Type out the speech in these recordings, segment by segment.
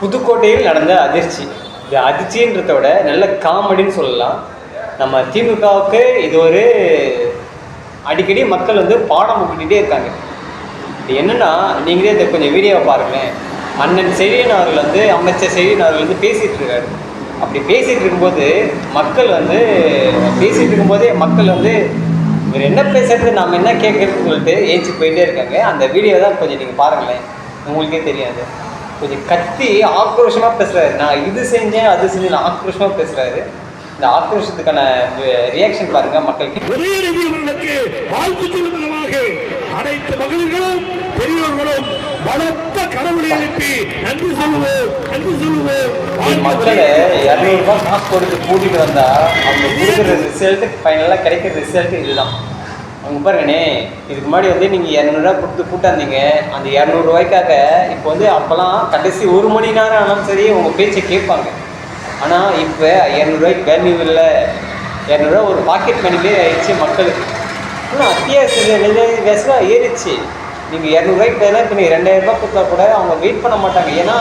புதுக்கோட்டையில் நடந்த அதிர்ச்சி. இது அதிர்ச்சின்றத விட நல்ல காமெடின்னு சொல்லலாம். நம்ம திமுகவுக்கு இது ஒரு அடிக்கடி மக்கள் வந்து பாடம் பண்ணிகிட்டே இருக்காங்க. இது என்னன்னா நீங்களே இதை கொஞ்சம் வீடியோவை பாருங்களேன். அண்ணன் செழியன் அவர்கள் வந்து அமைச்சர் செழியன் அவர்கள் வந்து பேசிகிட்டு இருக்காரு. அப்படி பேசிகிட்டு இருக்கும்போது மக்கள் வந்து பேசிகிட்டு இருக்கும்போதே மக்கள் வந்து இவர் என்ன பேசுறது நாம் என்ன கேட்குறதுன்னு சொல்லிட்டு ஏஞ்சி போயிட்டே இருக்காங்க. அந்த வீடியோ தான் கொஞ்சம் நீங்கள் பாருங்களேன். உங்களுக்கே தெரியாது. கொஞ்சம் கத்தி ஆக்ரோஷமாக பேசுகிறாரு நான் இது செஞ்சேன் அது செஞ்சேன் ஆக்ரோஷமாக பேசுகிறாரு இந்த ஆக்ரோஷத்துக்கான ரியாக்ஷன் பாருங்கள் மக்களுக்கு ஒரே ரவிகளுக்கு வாழ்த்து சொல்லும் விதமாக அனைத்து மகளிர்களும் பெரியோர்களும் பலத்த கடவுளை எழுப்பி நன்றி சொல்லுவோம் நன்றி சொல்லுவோம். மக்களை இரநூறுபா காசு கொடுத்து கூட்டிகிட்டு வந்தால் அவங்க கொடுக்குற ரிசல்ட்டு ஃபைனலாக கிடைக்கிற ரிசல்ட் இதுதான். அவங்க பாருங்கண்ணே இதுக்கு முன்னாடி வந்து நீங்கள் இரநூறுவா கொடுத்து கூட்டாந்தீங்க. அந்த இரநூறுவாய்க்காக இப்போ வந்து அப்போல்லாம் கடைசி ஒரு மணி நேரம் ஆனாலும் சரி உங்கள் பேச்சை கேட்பாங்க. ஆனால் இப்போ இரநூறுவாய்க்கு வேல்யூ இல்லை. இரநூறுவா ஒரு பாக்கெட் மணிலே ஆயிடுச்சு மக்களுக்கு. இன்னும் அத்தியாவசிய விலைவாசிலாம் ஏறிச்சு நீங்கள் இரநூறுவாய்க்கு பதிலாக இப்போ நீங்கள் ரெண்டாயிரரூபா கொடுத்தா கூட அவங்க வெயிட் பண்ண மாட்டாங்க. ஏன்னா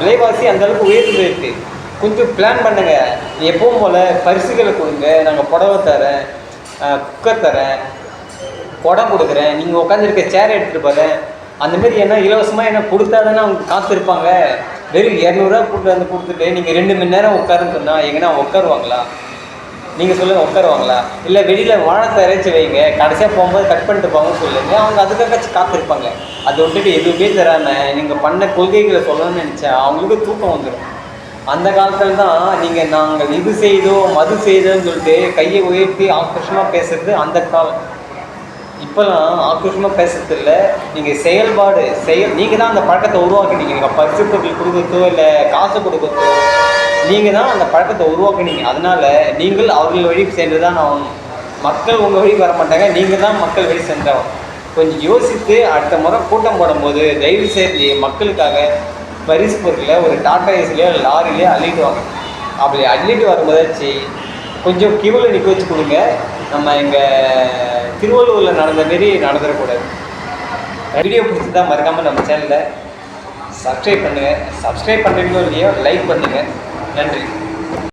விலைவாசி அந்தளவுக்கு உயர்ந்து போயிருக்கு கொஞ்சம் பிளான் பண்ணுங்கள் எப்பவும் போல் பரிசுகளை கொடுங்க. நாங்கள் புடவை தரேன் குக்கர் தரேன் குடம் கொடுக்குறேன் நீங்கள் உட்காந்துருக்க சேர் எடுத்துகிட்டு போகிறேன் அந்தமாரி என்ன இலவசமாக என்ன கொடுத்தா தானே அவங்க காத்திருப்பாங்க? வெறும் இரநூறுவா கூட்டு வந்து கொடுத்துட்டு நீங்கள் ரெண்டு மணி நேரம் உட்காருன்னு சொன்னால் எங்கன்னா உட்காருவாங்களா? நீங்கள் சொல்லுங்கள் உட்காருவாங்களா? இல்லை வெளியில் வானத்தை இறைச்சி வைங்க கடைசியாக போகும்போது கட் பண்ணிட்டு போங்கன்னு சொல்லுங்க. அவங்க அதுக்காக காத்திருப்பாங்க. அதை விட்டுட்டு எதுவுமே தராமல் நீங்கள் பண்ண கொள்கைகளை சொல்லணும்னு நினச்சா அவங்களுக்கு தூக்கம் வந்துடும் அந்த காலத்தில் தான் நீங்கள் நாங்கள் இது செய்தோம் மது செய்தோம்னு சொல்லிட்டு கையை உயர்த்தி ஆக்ரோஷமாக பேசுறது அந்த காலம். இப்போல்லாம் ஆக்ரோஷமாக பேசுறது இல்லை நீங்கள் செயல்பாடு செயல் நீங்கள் தான் அந்த பழக்கத்தை உருவாக்குனீங்க நீங்கள் பரிசு பொருட்கள் கொடுக்கறதோ இல்லை காசு கொடுக்கறதோ நீங்கள் தான் அந்த பழக்கத்தை உருவாக்குனீங்க. அதனால் நீங்கள் அவர்கள் வழி சென்று தான் நான் மக்கள் உங்கள் வழி வர மாட்டாங்க. நீங்கள் தான் மக்கள் வழி சென்றவன் கொஞ்சம் யோசித்து அடுத்த முறை கூட்டம் போடும்போது தயவு செய்து மக்களுக்காக பரிசு பொருட்களை ஒரு டாட்டா ஏசிலையோ லாரிலையோ அள்ளிட்டு வாங்க. அப்படி அள்ளிட்டு வரும்போதாச்சு கொஞ்சம் கியூவில் நிற்க வச்சு கொடுங்க. நம்ம இங்கே திருவள்ளூரில் நடந்த மாரி நடந்துடக்கூடாது வீடியோ பிடிச்சிருந்தா மறக்காமல் நம்ம சேனலில் சப்ஸ்கிரைப் பண்ணுங்கள் சப்ஸ்கிரைப் பண்ணுறீங்களோ இல்லையோ லைக் பண்ணுங்கள் நன்றி.